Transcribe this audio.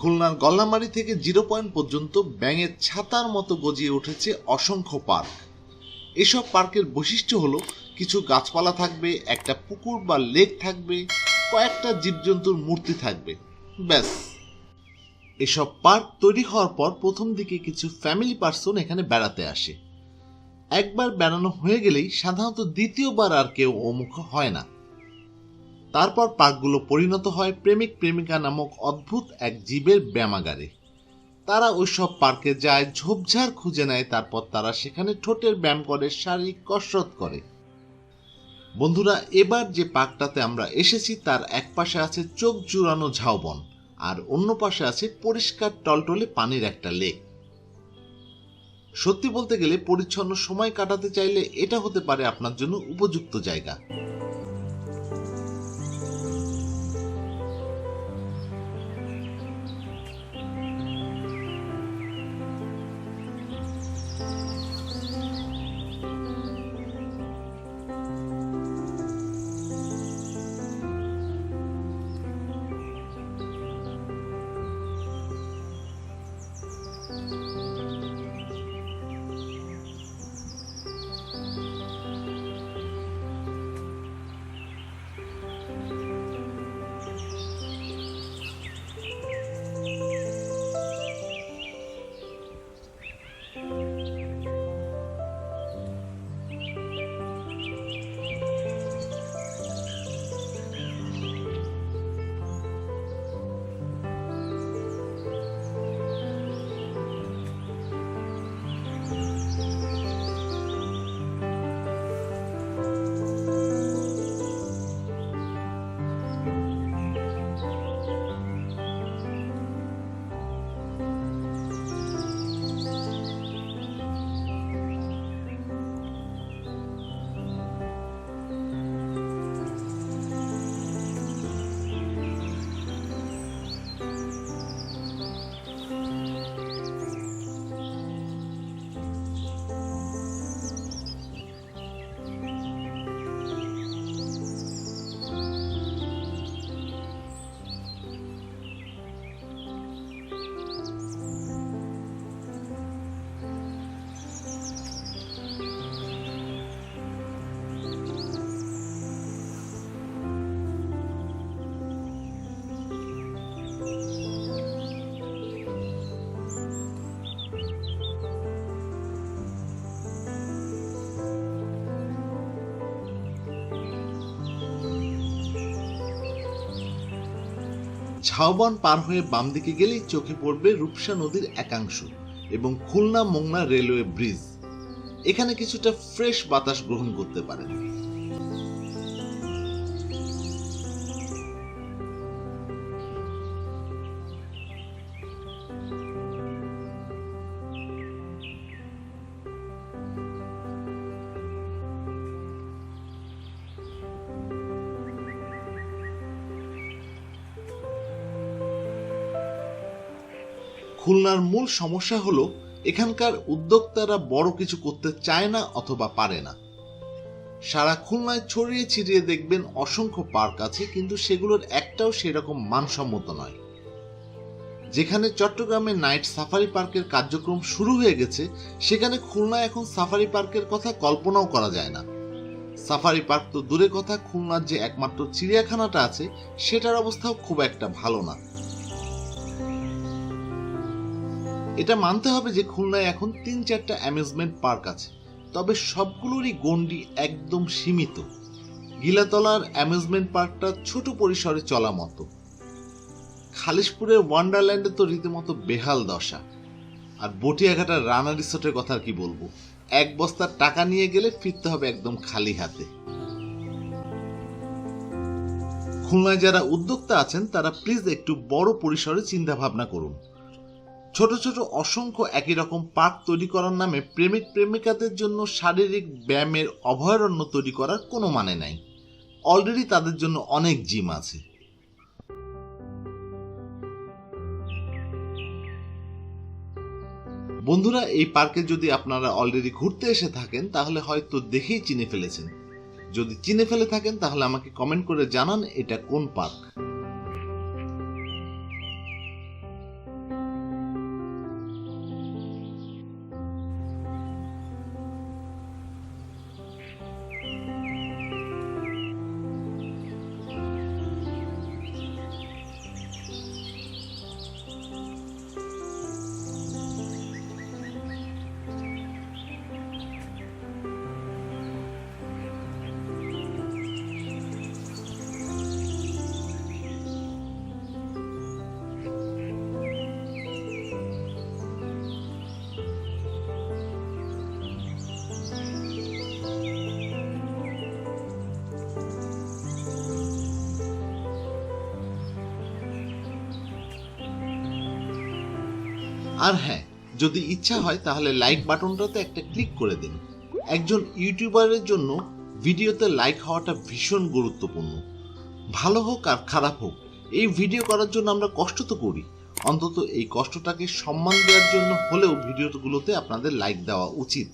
খুলনার গল্লামারি থেকে zero point পর্যন্ত ব্যাঙের ছাতার মতো গজিয়ে উঠেছে অসংখ্য পার্ক। এসব পার্কের বৈশিষ্ট্য হলো কিছু গাছপালা থাকবে, একটা পুকুর বা লেক থাকবে, কয়েকটা জীবজন্তুর মূর্তি থাকবে। ব্যাস। এসব পার্ক তৈরি হওয়ার পর প্রথম দিকে কিছু ফ্যামিলি পার্সন এখানে বেড়াতে আসে। একবার বেড়ানো হয়ে গেলেই সাধারণত দ্বিতীয়বার আর কেউ অমুখ হয় না। তারপর পার্কগুলো পরিণত হয় প্রেমিক প্রেমিকা নামক অদ্ভুত এক জীবের ব্যায়ামাগারে তারা ওইসব পার্কে যায়, ঝোপঝাড় খুঁজে নেয়, তারপর তারা সেখানে ঠোঁটের ব্যায়াম করে, শারীরিক কসরত করে। বন্ধুরা, এবার যে পার্কটাতে আমরা এসেছি, তার এক পাশে আছে চোখ জুড়ানো ঝাউবন, আর অন্য পাশে আছে পরিষ্কার টলটলে পানির একটা লেক। সত্যি বলতে গেলে পরিচ্ছন্ন সময় কাটাতে চাইলে এটা হতে পারে আপনার জন্য উপযুক্ত জায়গা। ঝাউবন পার হয়ে বাম দিকে গেলেই চোখে পড়বে রূপসা নদীর একাংশ এবং খুলনা মোংনা রেলওয়ে ব্রিজ। এখানে কিছুটা ফ্রেশ বাতাস গ্রহণ করতে পারেন। খুলনার মূল সমস্যা হলো, এখানকার উদ্যোক্তারা বড় কিছু করতে চায় না অথবা পারে না। সারা খুলনায় ছড়িয়ে ছিটিয়ে দেখবেন অসংখ্য পার্ক আছে, কিন্তু সেগুলোর একটাও সেরকম মানসম্মত নয়। যেখানে চট্টগ্রামে নাইট সাফারি পার্কের কার্যক্রম শুরু হয়ে গেছে, সেখানে খুলনায় এখন সাফারি পার্কের কথা কল্পনাও করা যায় না। সাফারি পার্ক তো দূরে কথা, খুলনার যে একমাত্র চিড়িয়াখানাটা আছে, সেটার অবস্থাও খুব একটা ভালো না। এটা মানতে হবে যে খুলনায় এখন তিন চারটা অ্যামিউজমেন্ট পার্ক আছে। তবে সবগুলোরই গণ্ডি একদম সীমিত। গিলাতলার অ্যামিউজমেন্ট পার্কটা ছোট পরিসরে চলা মতো। খালিশপুরের ওয়ান্ডারল্যান্ডে তো রীতিমতো বেহাল দশা। আর বটিয়াঘাটার রানা রিসোর্টের কথা আর কি বলব? এক বস্তার টাকা নিয়ে গেলে ফিরতে হবে একদম খালি হাতে। খুলনায় যারা উদ্যোক্তা আছেন, তারা প্লিজ একটু বড় পরিসরে চিন্তা ভাবনা করুন। ছোট ছোট অসংখ্য একই রকম পার্ক তৈরি করার নামে প্রেমিক প্রেমিকাদের জন্য শারীরিক ব্যায়ামের অভয়ারণ্য তৈরি করার কোনো মানে নাই। অলরেডি তাদের জন্য অনেক জিম আছে। বন্ধুরা, এই পার্কে যদি আপনারা অলরেডি ঘুরতে এসে থাকেন, তাহলে হয়তো দেখেই চিনে ফেলেছেন। যদি চিনে ফেলে থাকেন, তাহলে আমাকে কমেন্ট করে জানান এটা কোন পার্ক। আর হ্যাঁ যদি ইচ্ছা হয় তাহলে লাইক বাটনটাতে একটা ক্লিক করে দিন। একজন ইউটিউবারের জন্য ভিডিওতে লাইক হওয়াটা ভীষণ গুরুত্বপূর্ণ। ভালো হোক আর খারাপ হোক, এই ভিডিও করার জন্য আমরা কষ্ট তো করি। অন্তত এই কষ্টটাকে সম্মান দেওয়ার জন্য হলেও ভিডিওগুলোতে আপনাদের লাইক দেওয়া উচিত।